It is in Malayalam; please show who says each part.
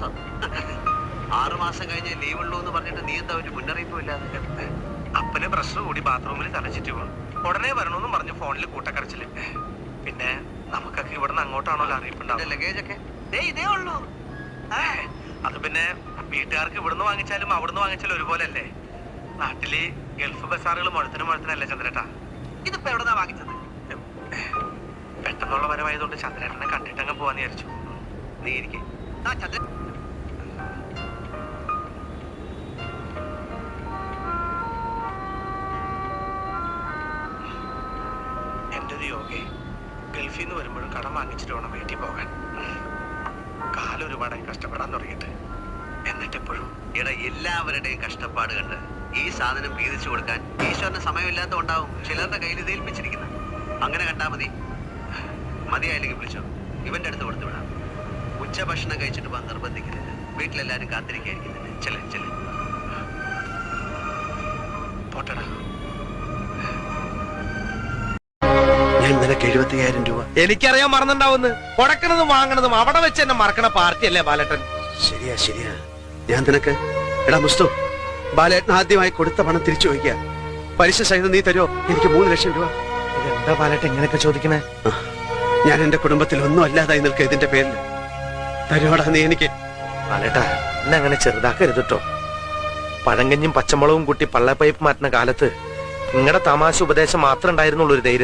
Speaker 1: മാസം ആറു മാസം കഴിഞ്ഞ് ലീവ് ഉള്ളൂ എന്ന് പറഞ്ഞിട്ട് നീ എന്താ ഒരു മുന്നറിയിപ്പും ഇല്ലാതെ
Speaker 2: അപ്പന് പ്രശ്നം കൂടി ബാത്റൂമിൽ തലച്ചിട്ട് പോകും ഉടനെ വരണമെന്നും പറഞ്ഞു ഫോണിൽ കൂട്ടക്കരച്ചിൽ. പിന്നെ നമുക്കൊക്കെ ഇവിടുന്ന് അങ്ങോട്ടാണല്ലോ അറിയിപ്പുണ്ടാവും
Speaker 1: ലഗേജ് ഒക്കെ ഇതേ ഉള്ളൂ.
Speaker 2: അത് പിന്നെ വീട്ടുകാർക്ക് ഇവിടുന്ന് വാങ്ങിച്ചാലും അവിടുന്ന് വാങ്ങിച്ചാലും ഒരുപോലെ അല്ലേ നാട്ടിൽ ഗൾഫ് ബസാറുകൾ മുഴത്തിനും മുഴത്തിനല്ലേ ചന്ദ്രേട്ടാ?
Speaker 1: ഇതിപ്പോ എവിടെന്നാ വാങ്ങിച്ചത്?
Speaker 2: പെട്ടെന്നുള്ള വരവായതുകൊണ്ട് ചന്ദ്രേട്ടനെ കണ്ടിട്ടങ്ങ് പോവാന്ന് വിചാരിച്ചു.
Speaker 1: നീ ഇരിക്കേ. ആ ചന്ദ്രൻ
Speaker 2: ഒരു യോഗേ ഗൾഫിൽ നിന്ന് വരുമ്പോഴും കടം വാങ്ങിച്ചിട്ട് വേണം വീട്ടിൽ പോകാൻ. കാലം ഒരുപാടായി കഷ്ടപ്പെടാൻ തുടങ്ങിയിട്ട്. എന്നിട്ടെപ്പോഴും
Speaker 1: എടാ എല്ലാവരുടെയും കഷ്ടപ്പാട് കണ്ട് ഈ സാധനം വീതിച്ചു കൊടുക്കാൻ ഈശ്വരന് സമയമില്ലാത്തതുണ്ടാവും ചിലരുടെ കയ്യിൽ ഇത് അങ്ങനെ കണ്ടാ മതി. മതിയായില്ലെങ്കിൽ വിളിച്ചോ. ഇവന്റെ അടുത്ത് കൊടുത്തു വിടാം. ഉച്ചഭക്ഷണം കഴിച്ചിട്ട് പോകാൻ നിർബന്ധിക്കരുത് വീട്ടിലെല്ലാരും കാത്തിരിക്കായിരിക്കുന്നില്ല ചില ചില
Speaker 2: പോട്ടടാ.
Speaker 1: നിനക്ക് എഴുപത്തിയായിരം രൂപ?
Speaker 3: എനിക്കറിയാൻ മറന്നുണ്ടാവുന്ന കൊടക്കണതും വാങ്ങണതും അവിടെ വെച്ച് എന്നെ മറക്കണ പാർട്ടിയല്ലേ ബാലേട്ടൻ?
Speaker 1: ശരിയാ ശരിയാ. ഞാൻ നിനക്ക് എടാ മുസ്തു ബാലേട്ടൻ ആദ്യമായി കൊടുത്ത പണം തിരിച്ചു ചോദിക്കുക പലിശ സഹിതം നീ തരുമോ എനിക്ക് മൂന്ന് ലക്ഷം രൂപ.
Speaker 3: എന്താ ബാലേട്ടൻ ഇങ്ങനെയൊക്കെ ചോദിക്കണേ
Speaker 1: ഞാൻ എന്റെ കുടുംബത്തിൽ ഒന്നും അല്ലാതായി നിൽക്കുക ഇതിന്റെ പേരിൽ തരുവാടാ നീ എനിക്ക്?
Speaker 3: ബാലേട്ടാ എന്നെ അങ്ങനെ ചെറുതാക്കരുത് കേട്ടോ പഴങ്കഞ്ഞും പച്ചമുളകും കൂട്ടി പള്ളപ്പൈപ്പ് മാറ്റുന്ന കാലത്ത് നിങ്ങളുടെ തമാശ ഉപദേശം മാത്രമേ ഉണ്ടായിരുന്നുള്ളൂ ഒരു ധൈര്യം.